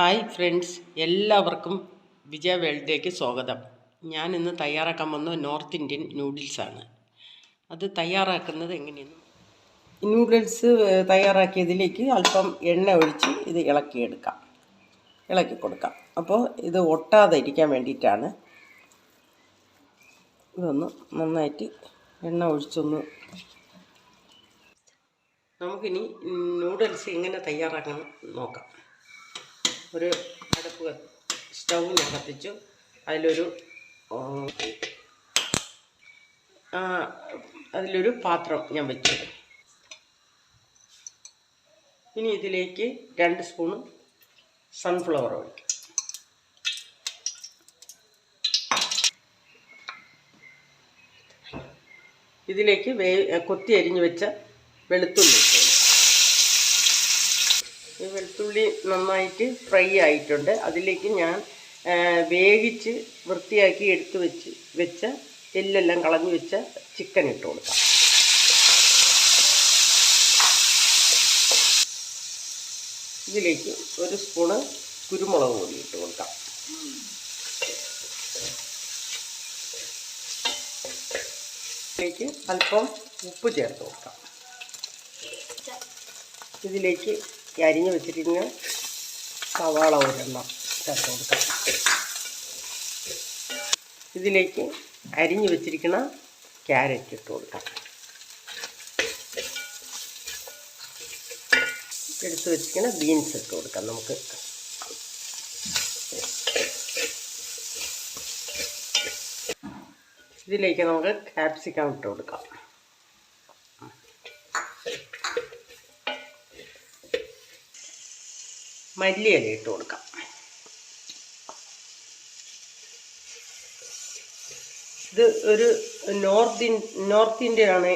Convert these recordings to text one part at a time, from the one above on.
Hi friends എല്ലാവർക്കും വിജയ വേൾഡിലേക്ക് സ്വാഗതം. ഞാൻ ഇന്ന് തയ്യാറാക്കാൻ വന്ന നോർത്ത് ഇന്ത്യൻ നൂഡിൽസാണ് അത് തയ്യാറാക്കുന്നത് എങ്ങനെയെന്ന് നൂഡിൽസ് തയ്യാറാക്കിയതിലേക്ക് അല്പം എണ്ണ ഒഴിച്ച് ഇത് ഇളക്കിയെടുക്കാം. ഇളക്കി കൊടുക്കാം. അപ്പോൾ ഇത് ഒട്ടാതെ ഇരിക്കാൻ വേണ്ടിയിട്ടാണ്. ഇതൊന്ന് നന്നായിട്ട് എണ്ണ ഒഴിച്ചൊന്ന് നമുക്കിനി നൂഡിൽസ് എങ്ങനെ തയ്യാറാക്കണം നോക്കാം. ഒരു അടുപ്പ് സ്റ്റൗ ഞാൻ കത്തിച്ചു. അതിലൊരു അതിലൊരു പാത്രം ഞാൻ വെച്ചു. ഇനി ഇതിലേക്ക് രണ്ട് സ്പൂണ് സൺഫ്ലവർ ഒഴിക്കും ഇതിലേക്ക് വേ കൊത്തി അരിഞ്ഞു വെച്ച വെളുത്തുള്ളി. വെളുത്തുള്ളി നന്നായിട്ട് ഫ്രൈ ആയിട്ടുണ്ട്. അതിലേക്ക് ഞാൻ വേവിച്ച് വൃത്തിയാക്കി എടുത്ത് വെച്ച് വെച്ച എല്ലെല്ലാം കളഞ്ഞു വെച്ച ചിക്കൻ ഇട്ട് കൊടുക്കാം. ഇതിലേക്ക് ഒരു സ്പൂണ് കുരുമുളക് പൊടി ഇട്ട് കൊടുക്കാം. ഇതിലേക്ക് അല്പം ഉപ്പ് ചേർത്ത് കൊടുക്കാം. ഇതിലേക്ക് ഈ അരിഞ്ഞ് വെച്ചിരിക്കുന്ന സവാള ഒരെണ്ണം ചേർത്ത് കൊടുക്കാം. ഇതിലേക്ക് അരിഞ്ഞ് വെച്ചിരിക്കുന്ന ക്യാരറ്റ് ഇട്ട് കൊടുക്കാം. എടുത്ത് വെച്ചിരിക്കുന്ന ബീൻസ് ഇട്ട് കൊടുക്കാം നമുക്ക്. ഇതിലേക്ക് നമുക്ക് ക്യാപ്സിക്കം ഇട്ട് കൊടുക്കാം. മല്ലിയില ഇട്ട് കൊടുക്കാം. ഇത് ഒരു നോർത്ത് നോർത്ത് ഇന്ത്യയാണ്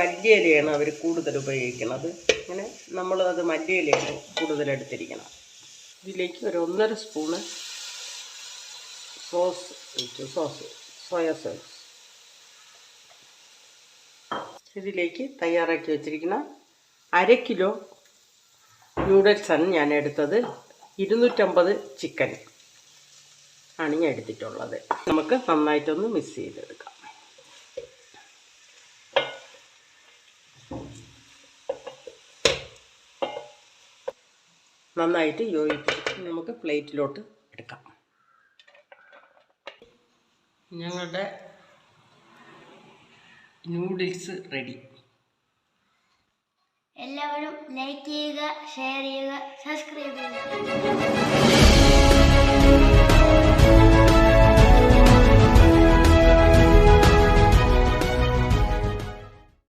മല്ലിയിലയാണ് അവർ കൂടുതൽ ഉപയോഗിക്കുന്നത്. അങ്ങനെ നമ്മൾ അത് മല്ലിയിലയാണ് കൂടുതൽ എടുത്തിരിക്കണം ഇതിലേക്ക് ഒരു ഒന്നര spoon sauce sauce soy sauce. ഇതിലേക്ക് തയ്യാറാക്കി വെച്ചിരിക്കുന്ന അര കിലോ നൂഡിൽസാണ് ഞാൻ എടുത്തത് ഇരുന്നൂറ്റമ്പത് ചിക്കൻ ആണ് ഞാൻ എടുത്തിട്ടുള്ളത് നമുക്ക് നന്നായിട്ടൊന്ന് മിക്സ് ചെയ്തെടുക്കാം. നന്നായിട്ട് യോജിപ്പിച്ച് നമുക്ക് പ്ലേറ്റിലോട്ട് എടുക്കാം. ഞങ്ങളുടെ നൂഡിൽസ് റെഡി എല്ലാവരും ലൈക്ക് ചെയ്യുക ഷെയർ ചെയ്യുക സബ്സ്ക്രൈബ് ചെയ്യുക.